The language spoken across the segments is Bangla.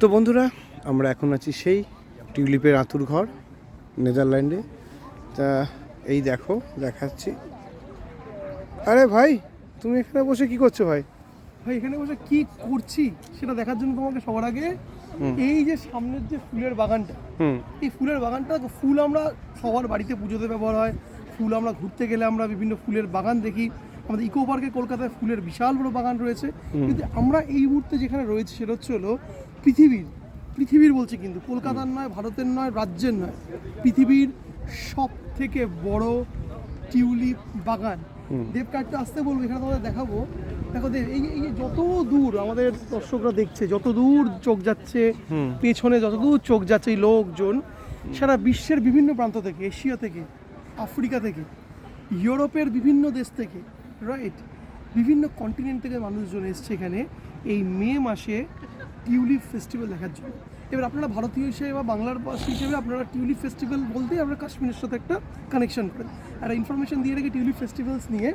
তো বন্ধুরা আমরা এখন আছি সেই টিউলিপের আতুর ঘর নেদারল্যান্ডে। তা এই দেখো দেখাচ্ছি। আরে ভাই তুমি এখানে বসে কি করছ ভাই? ভাই এখানে বসে কি করছি সেটা দেখার জন্য তোমাকে সবার আগে এই যে সামনের যে ফুলের বাগানটা এই ফুলের বাগানটা ফুল আমরা সবার বাড়িতে পুজোতে ব্যবহার হয়। ফুল আমরা ঘুরতে গেলে আমরা বিভিন্ন ফুলের বাগান দেখি। আমাদের ইকো পার্কে কলকাতায় ফুলের বিশাল বড় বাগান রয়েছে। কিন্তু আমরা এই মুহূর্তে যেখানে রয়েছে সেটা হচ্ছে হলো পৃথিবীর পৃথিবীর বলছি কিন্তু কলকাতার নয় ভারতের নয় রাজ্যের নয় পৃথিবীর সব থেকে বড় টিউলিপ বাগান। দেব কার্ডটা আসতে বলব এখানে তোমাদের দেখাবো। দেখো দেব এই এই যত দূর আমাদের দর্শকরা দেখছে যত দূর চোখ যাচ্ছে পেছনে যত দূর চোখ যাচ্ছে এই লোকজন সারা বিশ্বের বিভিন্ন প্রান্ত থেকে এশিয়া থেকে আফ্রিকা থেকে ইউরোপের বিভিন্ন দেশ থেকে রাইট বিভিন্ন কন্টিনেন্ট থেকে মানুষজন এসছে এখানে এই মে মাসে টিউলিপ ফেস্টিভ্যাল দেখার জন্য। এবার আপনারা ভারতীয় হিসেবে বা বাংলার বাসী হিসেবে আপনারা টিউলিপ ফেস্টিভ্যাল বলতেই আপনারা কাশ্মীরের সাথে একটা কানেকশন করেন। আর ইনফরমেশন দিয়ে রেখে টিউলিপ ফেস্টিভ্যালস নিয়ে,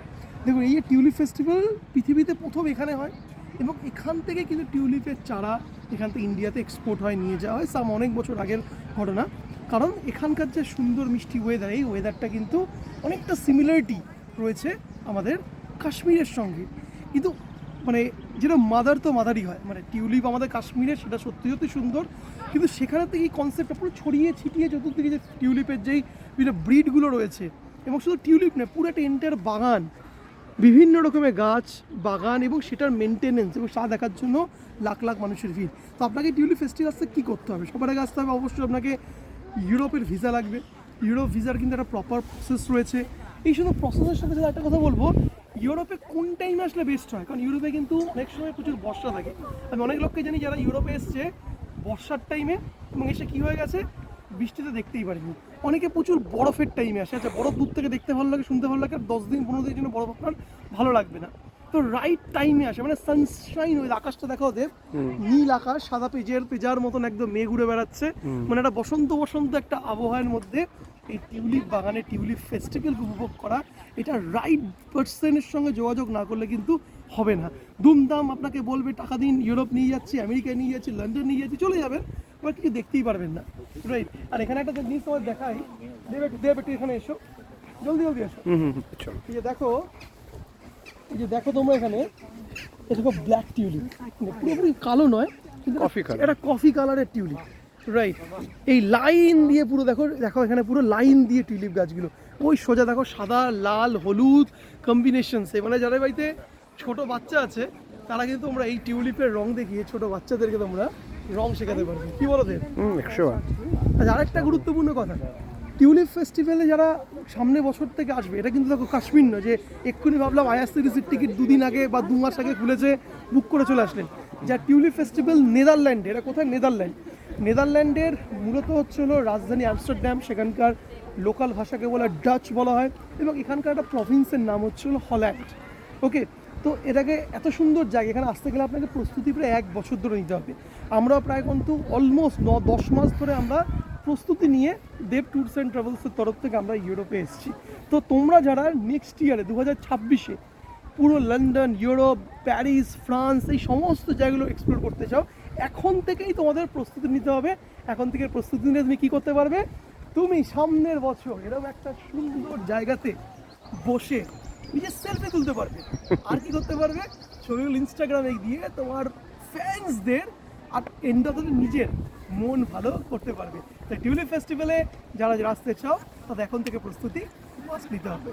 দেখুন এই টিউলিপ ফেস্টিভ্যাল পৃথিবীতে প্রথম এখানে হয় এবং এখান থেকে কিন্তু টিউলিপের চারা এখান থেকে ইন্ডিয়াতে এক্সপোর্ট হয়, নিয়ে যাওয়া হয়। সাম অনেক বছর আগের ঘটনা। কারণ এখানকার যে সুন্দর মিষ্টি ওয়েদার এই ওয়েদারটা কিন্তু অনেকটা সিমিলারিটি রয়েছে আমাদের কাশ্মীরের সঙ্গে। কিন্তু মানে যেটা মাদার তো মাদারই হয়। মানে টিউলিপ আমাদের কাশ্মীরের, সেটা সত্যি সত্যি সুন্দর। কিন্তু সেখানে থেকে এই কনসেপ্টটা পুরো ছড়িয়ে ছিটিয়ে চতুর্দিকে যে টিউলিপের যেই, বিভিন্ন ব্রিডগুলো রয়েছে, এবং শুধু টিউলিপ নয়, পুরো একটা এন্টার বাগান। বিভিন্ন রকমের গাছ, বাগান, এবং সেটার মেনটেনেন্স এবং তা দেখার জন্য লাখ লাখ মানুষের ভিড়। তো আপনাকে টিউলিপ ফেস্টিভ্যাল আসতে কী করতে হবে? সবার আগে আসতে হবে, অবশ্যই আপনাকে ইউরোপের ভিসা লাগবে। ইউরোপ ভিসার কিন্তু একটা প্রপার প্রসেস রয়েছে। এই শুধু প্রসেসের সাথে সাথে একটা কথা বলব, ইউরোপে কোন টাইমে আসলে বেস্ট হয়? কারণ ইউরোপে কিন্তু অনেক সময় প্রচুর বর্ষা থাকে। আমি অনেক লোককে জানি যারা ইউরোপে এসছে বর্ষার টাইমে এবং এসে কী হয়ে গেছে? বৃষ্টিতে দেখতেই পারিনি। অনেকে প্রচুর বরফের টাইমে আসে। আচ্ছা বরফ দূর থেকে দেখতে ভালো লাগে, শুনতে ভালো লাগে, আর দশ দিন, পনেরো দিনের জন্য বরফ আপনার ভালো লাগবে না। তো রাইট টাইমে আসে। মানে সানশাইন ওই আকাশটা দেখা ওদের নীল আকাশ সাদা পেজের পেজার মতন একদম মেঘ উড়ে বেড়াচ্ছে। মানে একটা বসন্ত বসন্ত একটা আবহাওয়ার মধ্যে এই টিউলিপ বাগানে টিউলিপ ফেস্টিভ্যাল উপভোগ করা এটা রাইট পার্সনের সঙ্গে যোগাযোগ না করলে কিন্তু হবে না। দুমদাম আপনাকে বলবে টাকা দিন ইউরোপ নিয়ে যাচ্ছি আমেরিকা নিয়ে যাচ্ছি লন্ডন নিয়ে যাচ্ছি চলে যাবেন। এবার কিছু দেখতেই পারবেন না। রাইট আর এখানে একটা জিনিস তোমার দেখাই দেব একটু দেব একটু এখানে এসো। জলদি জলদি এসো। এই যে দেখো এই যে দেখো তোমরা এখানে এটা দেখো ব্ল্যাক টিউলিপ পুরোপুরি কালো নয় কিন্তু Coffee colour. এটা কফি কালারের টিউলিপ রাইট এই লাইন দিয়ে পুরো দেখো দেখো এখানে পুরো লাইন দিয়ে টিউলিপ গাছগুলো। ওই সোজা দেখো সাদা লাল হলুদ কম্বিনেশনস মানে যাদের বাড়িতে ছোট বাচ্চা আছে তারা কিন্তু তোমরা এই টিউলিপের রং দেখিয়ে ছোট বাচ্চাদেরকে তোমরা রং শেখাতে পারবে। কি বলো দেব একশো আচ্ছা আরেকটা গুরুত্বপূর্ণ কথা। টিউলিপ ফেস্টিভ্যালে যারা সামনে বছর থেকে আসবে, এটা কিন্তু দেখো কাশ্মীর নয় যে এক্ষুনি ভাবলাম আইআরসিটিসির টিকিট দুদিন আগে বা দু মাস আগে খুলেছে, বুক করে চলে আসলেন। যা টিউলিপ ফেস্টিভ্যাল নেদারল্যান্ডে এটা কোথায়? নেদারল্যান্ড। নেদারল্যান্ডের মূলত হচ্ছে হলো রাজধানী আমস্টারডাম সেখানকার লোকাল ভাষাকে বলা ডাচ বলা হয় এবং এখানকার একটা প্রভিন্সের নাম হচ্ছে হলো হল্যান্ড। ওকে? তো এটাকে এত সুন্দর জায়গা, এখানে আসতে গেলে আপনাকে প্রস্তুতি প্রায় এক বছর ধরে নিতে হবে। আমরা প্রায় কিন্তু অলমোস্ট ন, দশ মাস ধরে আমরা প্রস্তুতি নিয়ে দেব ট্যুরস অ্যান্ড ট্রাভেলসের তরফ থেকে আমরা ইউরোপে এসেছি। তো তোমরা যারা নেক্সট ইয়ারে দু হাজার ছাব্বিশে পুরো লন্ডন ইউরোপ প্যারিস ফ্রান্স এই সমস্ত জায়গাগুলো এক্সপ্লোর করতে চাও, এখন থেকেই তোমাদের প্রস্তুতি নিতে হবে। এখন থেকে প্রস্তুতি নিয়ে তুমি কী করতে পারবে? তুমি সামনের বছর এরকম একটা সুন্দর জায়গাতে বসে নিজের সেলফি তুলতে পারবে। আর কি করতে পারবে? ছবিগুলো ইনস্টাগ্রামে দিয়ে তোমার ফ্যান্সদের আর এন্ড তাদের নিজের মন ভালো করতে পারবে। তাই টিউলিপ ফেস্টিভ্যালে যারা আসতে চাও, তাদের এখন থেকে প্রস্তুতি নিতে হবে।